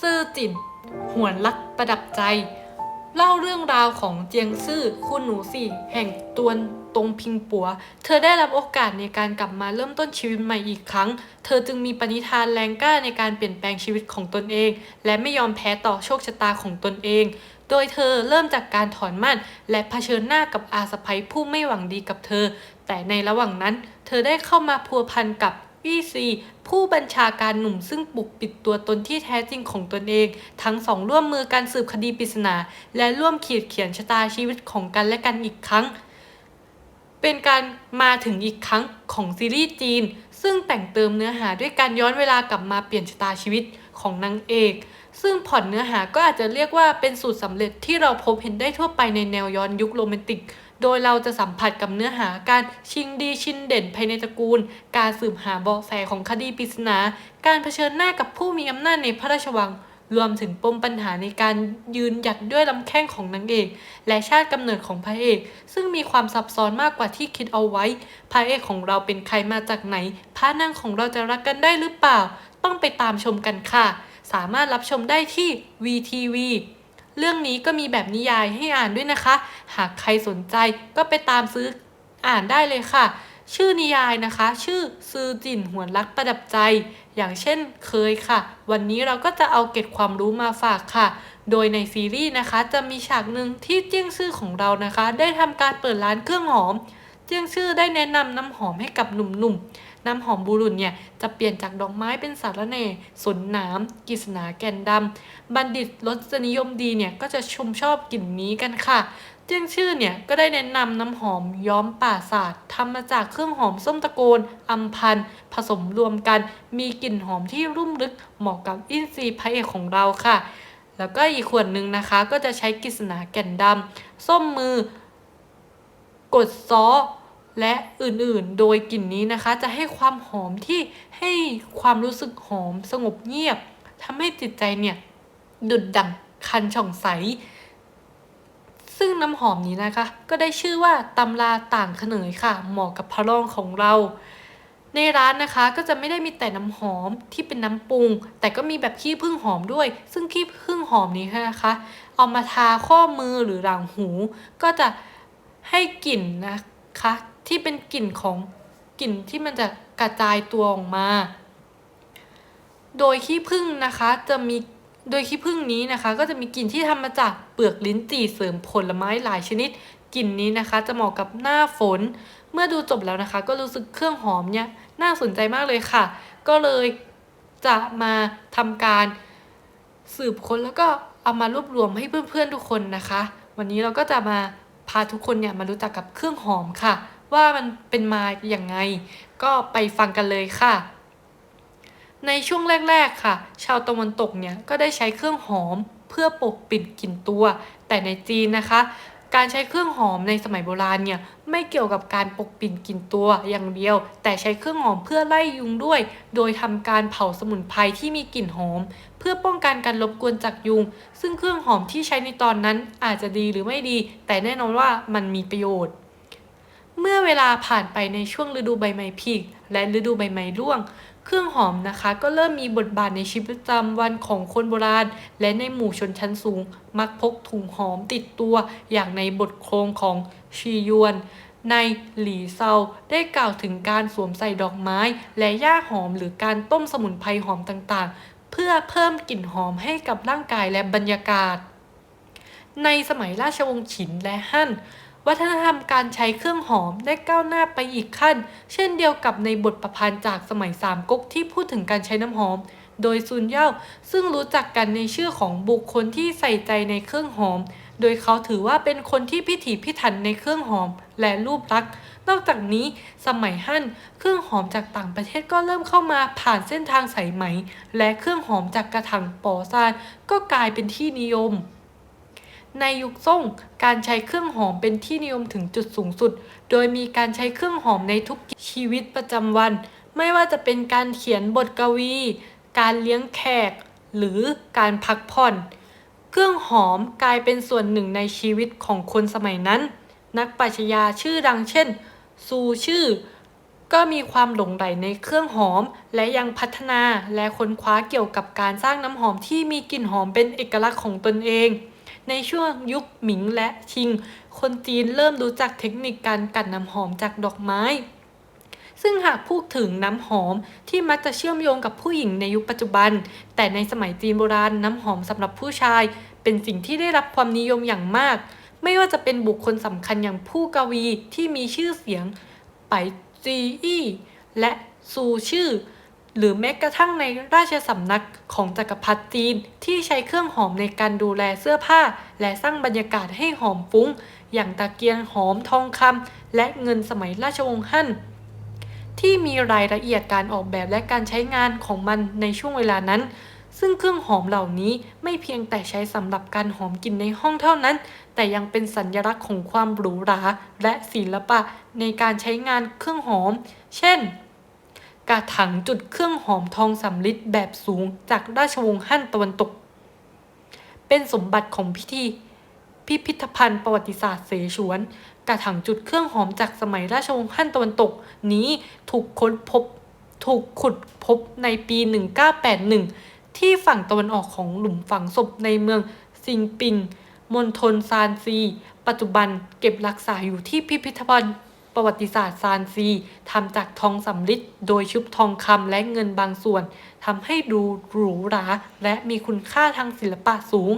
ซื่อจิ่น หวนรักประดับใจ เล่าเรื่องราวของเจียงซื่อคุณหนูสี่แห่งตวนตรงพิงปัว เธอได้รับโอกาสในการกลับมาเริ่มต้นชีวิตใหม่อีกครั้ง เธอจึงมีปณิธานแรงกล้าในการเปลี่ยนแปลงชีวิตของตนเอง และไม่ยอมแพ้ต่อโชคชะตาของตนเอง โดยเธอเริ่มจากการถอนมั่น และเผชิญหน้ากับอาสะใภ้ผู้ไม่หวังดีกับเธอ แต่ในระหว่างนั้น เธอได้เข้ามาพัวพันกับ วี่ซีผู้บัญชาการหนุ่มซึ่งปุกปิดตัวตนที่แท้จริงของตนเอง ทั้งสองร่วมมือการสืบคดีปริศนา และร่วมขีดเขียนชะตาชีวิตของกันและกันอีกครั้ง เป็นการมาถึงอีกครั้งของซีรีส์จีน ซึ่งแต่งเติมเนื้อหาด้วยการย้อนเวลากลับมาเปลี่ยนชะตาชีวิตของนางเอกซึ่งพล็อตเนื้อหาก็อาจจะเรียกว่าเป็นสูตรสำเร็จที่เราพบเห็นได้ทั่วไปในแนวย้อนยุคโรแมนติก โดยเราจะสัมผัสกับเนื้อหาการชิงดีชิงเด่นภายในตระกูล การสืบหาเบาะแสของคดีปริศนา การเผชิญหน้ากับผู้มีอำนาจในพระราชวัง รวมถึงปมปัญหาในการยืนหยัดด้วยลำแข้งของนางเอก และชาติกำเนิดของพระเอก ซึ่งมีความซับซ้อนมากกว่าที่คิดเอาไว้ พระเอกของเราเป็นใครมาจากไหน พระนางของเราจะรักกันได้หรือเปล่า ต้องไปตามชมกันค่ะ สามารถรับชมได้ที่ VTV เรื่องนี้ก็มีแบบนิยายให้อ่านด้วยนะคะ หากใครสนใจก็ไปตามซื้ออ่านได้เลยค่ะ ชื่อนิยายนะคะ ชื่อซือจินหวนรักประดับใจ อย่างเช่นเคยค่ะ วันนี้เราก็จะเอาเก็บความรู้มาฝากค่ะ โดยในซีรีส์นะคะ จะมีฉากหนึ่งที่เจี้ยงซื่อของเรานะคะ ได้ทำการเปิดร้านเครื่องหอม เจียงชื่อได้แนะนำน้ำหอมให้กับหนุ่มๆ น้ำหอมบูรุนเนี่ยจะเปลี่ยนจากดอกไม้เป็นสารแหน่สนหนามกฤษณาแก่นดำบัณฑิตรสนิยมดีเนี่ยก็จะชมชอบกลิ่นนี้กันค่ะเจียงชื่อเนี่ยก็ได้แนะนำน้ำหอมย้อมป่าศาสตร์ทำมาจากเครื่องหอมส้มตะโกนอัมพันผสมรวมกัน มีกลิ่นหอมที่รุ่มลึกเหมาะกับอินทรีย์พระเอกของเราค่ะ แล้วก็อีกขวดหนึ่งนะคะ ก็จะใช้กฤษณาแก่นดำส้มมือกดซ้อ และอื่นๆ โดยกลิ่นนี้นะคะจะให้ความหอมที่ให้ความรู้สึกหอมสงบเงียบทำให้จิตใจเนี่ยดุดดั่งคันช่องใส ซึ่งน้ำหอมนี้นะคะ ก็ได้ชื่อว่าตำราต่างเขนยค่ะ เหมาะกับพระรองของเรา ในร้านนะคะก็จะไม่ได้มีแต่น้ำหอมที่เป็นน้ำปรุง แต่ก็มีแบบขี้ผึ้งหอมด้วย ซึ่งขี้ผึ้งหอมนี้นะคะ เอามาทาข้อมือหรือหลังหู ก็จะให้กลิ่นนะคะ ที่เป็นกลิ่นของกลิ่นที่มันจะกระจายตัวออกมา โดยขี้ผึ้งนะคะจะมีโดยขี้ผึ้งนี้นะคะ ก็จะมีกลิ่นที่ทำมาจากเปลือกลิ้นจี่เสริมผลไม้หลายชนิดกลิ่นนี้นะคะ จะเหมาะกับหน้าฝน เมื่อดูจบแล้วนะคะ ก็รู้สึกเครื่องหอมเนี่ยน่าสนใจมากเลยค่ะ ก็เลยจะมาทำการสืบค้นแล้วก็เอามารวบรวมให้เพื่อนๆทุกคนนะคะ วันนี้เราก็จะมาพาทุกคนเนี่ยมารู้จักกับเครื่องหอมค่ะ ว่ามันเป็นมาอย่างไง ก็ไปฟังกันเลยค่ะ ในช่วงแรกๆค่ะ ชาวตะวันตกเนี่ยก็ได้ใช้เครื่องหอมเพื่อปกปิดกลิ่นตัว แต่ในจีนนะคะ การใช้เครื่องหอมในสมัยโบราณเนี่ยไม่เกี่ยวกับการปกปิดกลิ่นตัวอย่างเดียว แต่ใช้เครื่องหอมเพื่อไล่ยุงด้วย โดยทำการเผาสมุนไพรที่มีกลิ่นหอม เพื่อป้องกันการรบกวนจากยุง ซึ่งเครื่องหอมที่ใช้ในตอนนั้นอาจจะดีหรือไม่ดี แต่แน่นอนว่ามันมีประโยชน์ เมื่อเวลาผ่านไปในช่วงฤดูใบไม้ผลิและฤดูใบไม้ร่วง เครื่องหอมนะคะ ก็เริ่มมีบทบาทในชีวิตประจำวันของคนโบราณ และในหมู่ชนชั้นสูง มักพกถุงหอมติดตัว อย่างในบทโครงของชียวนในหลีเซาได้กล่าวถึงการสวมใส่ดอกไม้ และหญ้าหอมหรือการต้มสมุนไพรหอมต่างๆ เพื่อเพิ่มกลิ่นหอมให้กับร่างกายและบรรยากาศ ในสมัยราชวงศ์ฉินและฮั่น วัฒนธรรมการใช้เครื่องหอมได้ก้าวหน้าไปอีกขั้น เช่นเดียวกับในบทประพันธ์จากสมัยสามก๊กที่พูดถึงการใช้น้ำหอม โดยซุนเย่าซึ่งรู้จักกันในชื่อของบุคคลที่ใส่ใจในเครื่องหอม โดยเขาถือว่าเป็นคนที่พิถีพิถันในเครื่องหอมและรูปลักษณ์นอกจากนี้สมัยฮั่นเครื่องหอมจากต่างประเทศก็เริ่มเข้ามาผ่านเส้นทางสายไหม และเครื่องหอมจากกระถางปอซานก็กลายเป็นที่นิยม ในยุคซ่งการใช้เครื่องหอมเป็นที่นิยมถึงจุดสูงสุด โดยมีการใช้เครื่องหอมในทุกชีวิตประจำวัน ไม่ว่าจะเป็นการเขียนบทกวี การเลี้ยงแขก หรือการพักผ่อน เครื่องหอมกลายเป็นส่วนหนึ่งในชีวิตของคนสมัยนั้น นักปรัชญาชื่อดังเช่น ซูชื่อ ก็มีความหลงใหลในเครื่องหอม และยังพัฒนาและค้นคว้าเกี่ยวกับการสร้างน้ำหอมที่มีกลิ่นหอมเป็นเอกลักษณ์ของตนเอง ในช่วงยุคหมิงและชิง คนจีนเริ่มรู้จักเทคนิคการกัดน้ำหอมจากดอกไม้ ซึ่งหากพูดถึงน้ำหอมที่มักจะเชื่อมโยงกับผู้หญิงในยุคปัจจุบัน แต่ในสมัยจีนโบราณน้ำหอมสำหรับผู้ชาย เป็นสิ่งที่ได้รับความนิยมอย่างมาก ไม่ว่าจะเป็นบุคคลสำคัญอย่างผู้กวีที่มีชื่อเสียงไปจีอี้และซูชื่อ หรือแม้กระทั่งในราชสำนักของจักรพรรดิจีนที่ใช้เครื่องหอมในการดูแลเสื้อผ้า และสร้างบรรยากาศให้หอมฟุ้ง อย่างตะเกียงหอมทองคำและเงินสมัยราชวงศ์ฮั่นที่มีรายละเอียดการออกแบบและการใช้งานของมันในช่วงเวลานั้น ซึ่งเครื่องหอมเหล่านี้ไม่เพียงแต่ใช้สำหรับการหอมกลิ่นในห้องเท่านั้น แต่ยังเป็นสัญลักษณ์ของความหรูหราและศิลปะในการใช้งานเครื่องหอม เช่น กระถางจุดเครื่องหอมทองสำริดแบบสูงจากราชวงศ์ฮั่นตะวันตก เป็นสมบัติของพิธี พิพิธภัณฑ์ประวัติศาสตร์เสฉวน กระถางจุดเครื่องหอมจากสมัยราชวงศ์ฮั่นตะวันตก นี้ถูกค้นพบถูกขุดพบในปี 1981 ที่ฝั่งตะวันออกของหลุมฝังศพในเมืองซิงปิงมณฑลซานซี ปัจจุบันเก็บรักษาอยู่ที่พิพิธภัณฑ์ ประวัติศาสตร์ซานซีทำจากทองสำริดโดยชุบทองคำและเงินบางส่วนทำให้ดูหรูหราและมีคุณค่าทางศิลปะสูง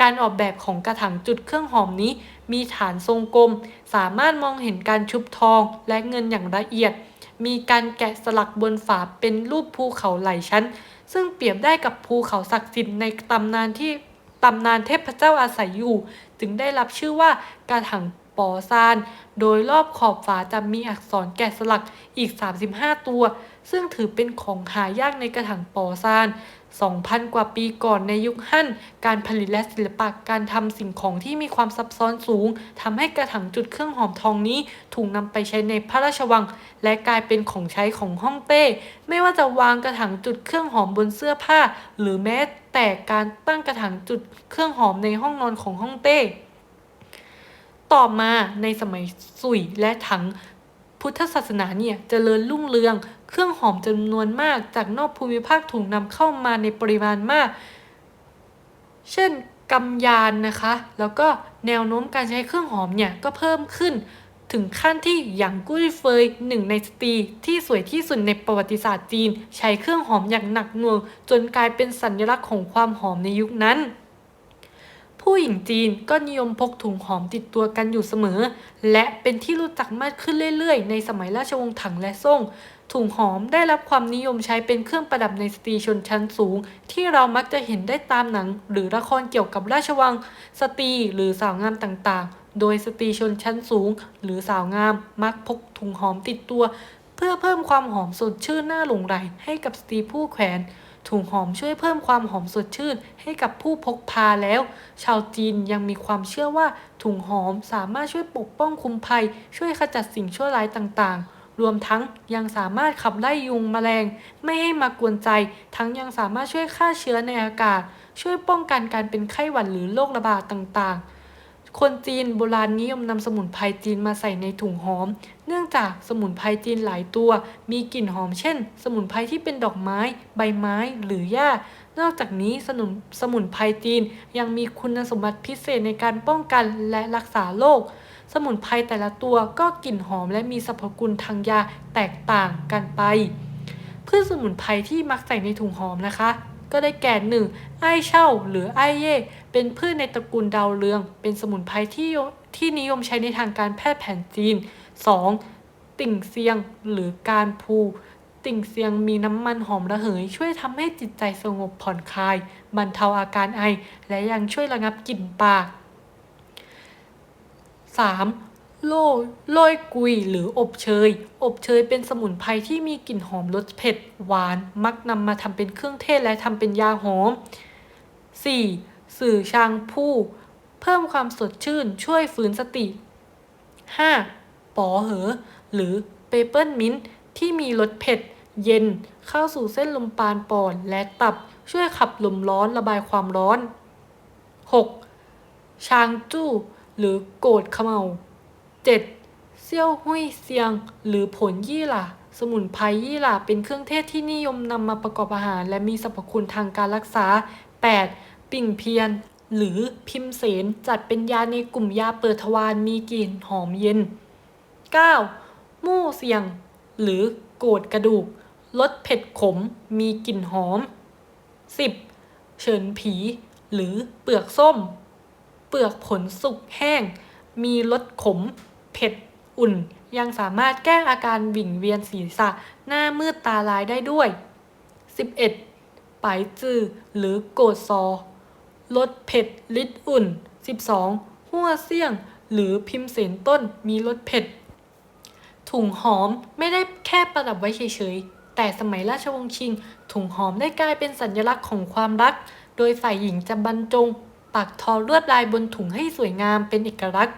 การออกแบบของกระถางจุดเครื่องหอมนี้ มีฐานทรงกลม สามารถมองเห็นการชุบทองและเงินอย่างละเอียด มีการแกะสลักบนฝาเป็นรูปภูเขาหลายชั้น ซึ่งเปรียบได้กับภูเขาศักดิ์สิทธิ์ในตำนานที่ตำนานเทพเจ้าอาศัยอยู่ จึงได้รับชื่อว่ากระถาง ปอซาน โดยรอบขอบฝาจะมีอักษรแกะสลักอีก 35 ตัว ซึ่งถือเป็นของหายากในกระถางปอซาน 2,000 กว่าปีก่อนในยุคฮั่น การผลิตและศิลปะการทำสิ่งของที่มีความซับซ้อนสูงทำให้กระถางจุดเครื่องหอมทองนี้ถูกนำไปใช้ในพระราชวัง และกลายเป็นของใช้ของฮ่องเต้ ไม่ว่าจะวางกระถางจุดเครื่องหอมบนเสื้อผ้า หรือแม้แต่การตั้งกระถางจุดเครื่องหอมในห้องนอนของฮ่องเต้ ต่อมาในสมัยสุยและถังพุทธศาสนาเนี่ยจเจริญรุ่งเรือง เครื่องหอมจำนวนมากจากนอกภูมิภาคถูกนำเข้ามาในปริมาณมาก เช่นกำยานนะคะ แล้วก็แนวโน้มการใช้เครื่องหอมเนี่ยก็เพิ่มขึ้น ถึงขั้นที่หยางกุ้ยเฟยหนึ่งในสตรีที่สวยที่สุดในประวัติศาสตร์จีน ใช้เครื่องหอมอย่างหนักหน่วง จนกลายเป็นสัญลักษณ์ของความหอมในยุคนั้น ผู้หญิงจีนก็นิยมพกถุงหอมติดตัวกันอยู่เสมอ และเป็นที่รู้จักมากขึ้นเรื่อยๆ ในสมัยราชวงศ์ถังและซ่ง ถุงหอมได้รับความนิยมใช้เป็นเครื่องประดับในสตรีชนชั้นสูง ที่เรามักจะเห็นได้ตามหนัง หรือละครเกี่ยวกับราชวัง สตรีหรือสาวงามต่างๆ โดยสตรีชนชั้นสูง หรือสาวงามมักพกถุงหอมติดตัว เพื่อเพิ่มความหอมสดชื่นน่าหลงใหลให้กับสตรีผู้แขวน ถุงหอมช่วยเพิ่มความหอมสดชื่นให้กับผู้พกพาแล้ว ชาวจีนยังมีความเชื่อว่าถุงหอมสามารถช่วยปกป้องคุมภัย ช่วยขจัดสิ่งชั่วร้ายต่างๆ รวมทั้งยังสามารถขับไล่ยุงแมลง ไม่ให้มากวนใจ ทั้งยังสามารถช่วยฆ่าเชื้อในอากาศ ช่วยป้องกันการเป็นไข้หวัดหรือโรคระบาดต่างๆ คนจีนโบราณนิยมนำสมุนไพรจีนมาใส่ในถุงหอม เนื่องจากสมุนไพรจีนหลายตัว มีกลิ่นหอมเช่น สมุนไพรที่เป็นดอกไม้ ใบไม้หรือหญ้านอกจากนี้สมุนสมุนไพรจีนยังมีคุณสมบัติพิเศษในการป้องกันและรักษาโรคสมุนไพรแต่ละตัวก็กลิ่นหอมและมีสรรพคุณทางยาแตกต่างกันไปพืชสมุนไพรที่มักใส่ในถุงหอมนะคะ ก็ได้แก่หนึ่งไอ้เช่าหรือไอ้เย่เป็นพืชในตระกูลดาวเรือง เป็นสมุนไพรที่ที่นิยมใช้ในทางการแพทย์แผนจีน 2. ติ่งเซียงหรือการพูติ่งเซียงมีน้ำมันหอมระเหย ช่วยทำให้จิตใจสงบผ่อนคลาย บรรเทาอาการไอ และยังช่วยระงับกลิ่นปาก 3. โลโลยกุยหรืออบเชย อบเชยเป็นสมุนไพรที่มีกลิ่นหอมรสเผ็ด หวาน มักนำมาทำเป็นเครื่องเทศและทำเป็นยาหอม 4. สื่อชางผู้ เพิ่มความสดชื่น ช่วยฟื้นสติ 5. ปอเหอ หรือเปเปิลมิ้นต์ที่มีรสเผ็ด เย็นเข้าสู่เส้นลมปานปอดและตับช่วยขับลมร้อนระบายความร้อน 6. ชางจู้ หรือโกดขมเมา 7. เซี่ยวหุยเซียง หรือผลยี่หล่าสมุนไพรยี่หร่าเป็นเครื่องเทศที่นิยมนำมาประกอบอาหาร และมีสรรพคุณทางการรักษา 8. ปิ่งเพียน หรือพิมเสนจัดเป็นยาในกลุ่มยาเปิดทวารมีกลิ่นหอมเย็น 9. มู่เสียง หรือโกดกระดูกลดเผ็ดขมมีกลิ่นหอม 10. เฉินผี หรือเปลือกส้ม เปลือกผลสุกแห้ง มีรสขม เผ็ด อุ่น ยังสามารถแก้อาการบิ่งเวียนศีรษะหน้ามืดตาลายได้ด้วย 11. ปายจือหรือโกดซอรสเผ็ดลิดอุ่น 12. หัวเสี่ยง หรือพิมเสนต้นมีรสเผ็ด ถุงหอมไม่ได้แค่ประดับไว้เฉยๆ แต่สมัยราชวงศ์ชิง ถุงหอมได้กลายเป็นสัญลักษณ์ของความรัก โดยฝ่ายหญิงจะบรรจง ปักทอลวดลายบนถุงให้สวยงามเป็นเอกลักษณ์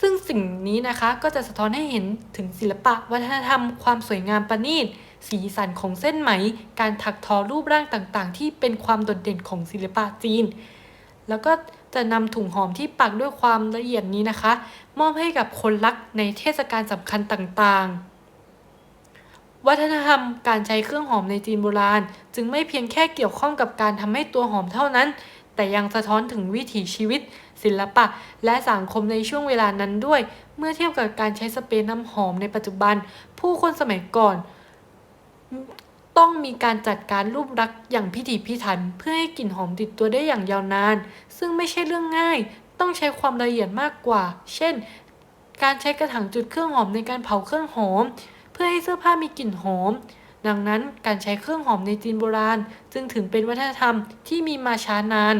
ซึ่งสิ่งนี้นะคะก็จะสะท้อนให้เห็นถึงศิลปะวัฒนธรรม ความสวยงามประณีต สีสันของเส้นไหม การถักทอรูปร่างต่างๆ ที่เป็นความโดดเด่นของศิลปะจีน แล้วก็ จะนำถุงหอมที่ปักด้วยความละเอียดนี้นะคะ มอบให้กับคนรักในเทศกาลสำคัญต่างๆ วัฒนธรรมการใช้เครื่องหอมในจีนโบราณ จึงไม่เพียงแค่เกี่ยวข้องกับการทำให้ตัวหอมเท่านั้น แต่ยังสะท้อนถึงวิถีชีวิต ศิลปะ และสังคมในช่วงเวลานั้นด้วย เมื่อเทียบกับการใช้สเปรย์น้ำหอมในปัจจุบัน ผู้คนสมัยก่อน ต้องมีการจัดการรูปลักษ์อย่างพิถีพิถัน เพื่อให้กลิ่นหอมติดตัวได้อย่างยาวนาน ซึ่งไม่ใช่เรื่องง่าย ต้องใช้ความละเอียดมากกว่า เช่น การใช้กระถางจุดเครื่องหอมในการเผาเครื่องหอม เพื่อให้เสื้อผ้ามีกลิ่นหอม ดังนั้นการใช้เครื่องหอมในจีนโบราณ จึงถือเป็นวัฒนธรรมที่มีมาช้านาน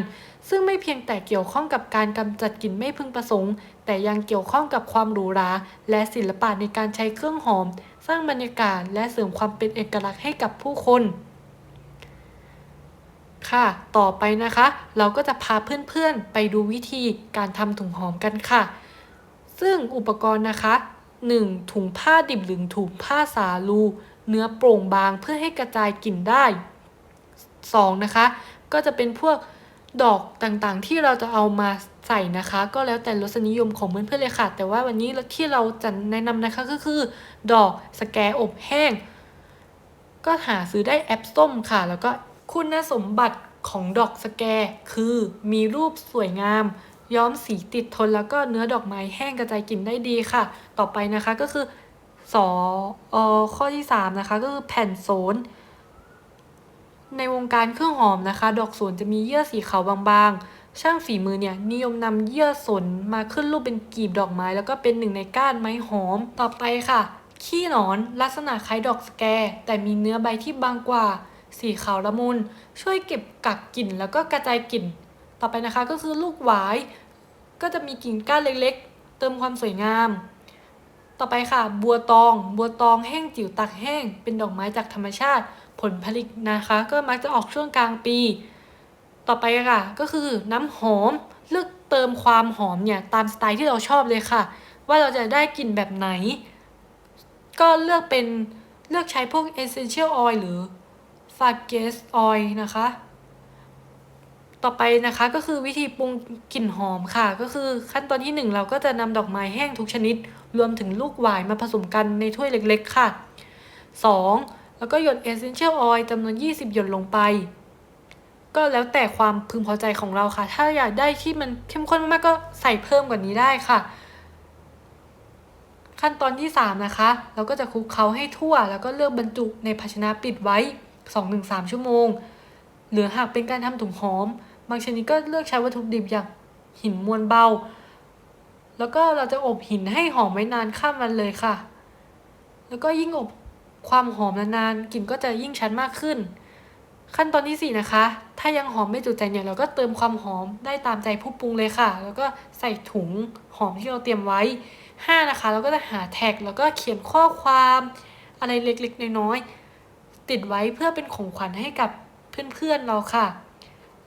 ซึ่งไม่เพียงแต่เกี่ยวข้องกับการกำจัดกลิ่นไม่พึงประสงค์ แต่ยังเกี่ยวข้องกับความหรูหราและศิลปะในการใช้เครื่องหอม ร้างบรรยากาศและเสริมความเป็นเอกลักษณ์ให้กับผู้คน ค่ะ ต่อไปนะคะ เราก็จะพาเพื่อนๆ ไปดูวิธีการทำถุงหอมกันค่ะ ซึ่งอุปกรณ์นะคะ 1. ถุงผ้าดิบหรือถุงผ้าสาลู เนื้อโปร่งบางเพื่อให้กระจายกลิ่นได้ 2. นะคะ ก็จะเป็นพวก ดอกต่างๆ ที่เราจะเอามาใส่นะคะ ก็แล้วแต่รสนิยมของเพื่อนๆเลยค่ะ แต่ว่าวันนี้ที่เราจะแนะนำนะคะก็คือ ดอกสแกอบแห้ง ก็หาซื้อได้แอปส้มค่ะ แล้วก็คุณสมบัติของดอกสแกคือมีรูปสวยงาม ย้อมสีติดทนแล้วก็เนื้อดอกไม้แห้งกระจายกลิ่นได้ดีค่ะ ต่อไปนะคะก็คือสออข้อที่ 3 นะคะก็คือแผ่นโซน ในวงการเครื่องหอมนะคะ ดอกสนจะมีเยื่อสีขาวบางๆ ช่างฝีมือเนี่ยนิยมนำเยื่อสนมาขึ้นรูปเป็นกลีบดอกไม้ แล้วก็เป็นหนึ่งในก้านไม้หอมต่อไปค่ะ ขี้หนอนลักษณะคล้ายดอกสแก แต่มีเนื้อใบที่บางกว่า สีขาวละมุน ช่วยเก็บกักกลิ่นแล้วก็กระจายกลิ่น ต่อไปนะคะก็คือลูกหวาย ก็จะมีกิ่งก้านเล็กๆ เติมความสวยงามต่อไปค่ะ บัวตอง บัวตองแห้งจิ๋วตักแห้ง เป็นดอกไม้จากธรรมชาติ ผลผลิตนะคะ ก็มักจะออกช่วงกลางปี ต่อไปค่ะ ก็คือน้ำหอมเลือกเติมความหอมเนี่ยตามสไตล์ที่เราชอบเลยค่ะ ว่าเราจะได้กลิ่นแบบไหน ก็เลือกเป็นเลือกใช้พวก essential oil หรือ f a g e s oil นะคะ ต่อไปนะคะก็คือวิธีปรุงกลิ่นหอมค่ะ ก็คือขั้นตอนที่ 1 เราก็จะนำดอกไม้แห้งทุกชนิด รวมถึงลูกหวายมาผสมกันในถ้วยเล็กๆค่ะ 2. แล้วก็หยด essential oil จำนวน 20 หยดลงไป ก็แล้วแต่ความพึงพอใจของเราค่ะ ถ้าอยากได้ที่มันเข้มข้นมากๆก็ใส่เพิ่มกว่านี้ได้ค่ะ ขั้นตอนที่ 3 นะคะ เราก็จะคลุกเคล้าให้ทั่ว แล้วก็เลือกบรรจุในภาชนะปิดไว้ 2-3 ชั่วโมง หรือหากเป็นการทำถุงหอม บางชนิดก็เลือกใช้วัตถุดิบอย่างหินมวลเบา แล้วก็เราจะอบหินให้หอมไว้นานข้ามวันเลยค่ะ แล้วก็ยิ่งอบ ความหอมนานๆกลิ่นก็จะยิ่งชัดมากขึ้น ขั้นตอนที่ 4 นะคะ ถ้ายังหอมไม่จุใจเนี่ยเราก็เติมความหอมได้ตามใจผู้ปรุงเลยค่ะ แล้วก็ใส่ถุงหอมที่เราเตรียมไว้ 5 นะคะ เราก็จะหาแท็กแล้วก็เขียนข้อความอะไรเล็กๆ น้อยๆติดไว้เพื่อเป็นของขวัญให้กับเพื่อนๆเราค่ะ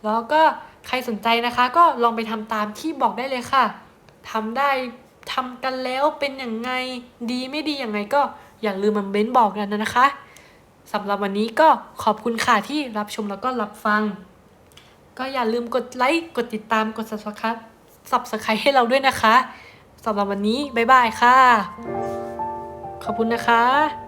แล้วก็ใครสนใจนะคะก็ลองไปทำตามที่บอกได้เลยค่ะทำได้ทำกันแล้วเป็นอย่างไงดีไม่ดีอย่างไงก็ อย่าลืมมันเบ้นบอกกันนะคะสำหรับวันนี้ก็ขอบคุณค่ะที่รับชมแล้วก็รับฟัง ก็อย่าลืมกดไลค์กดติดตามกด subscribe subscribe ให้เราด้วยนะคะสำหรับวันนี้บ๊ายบายค่ะ ขอบคุณนะคะ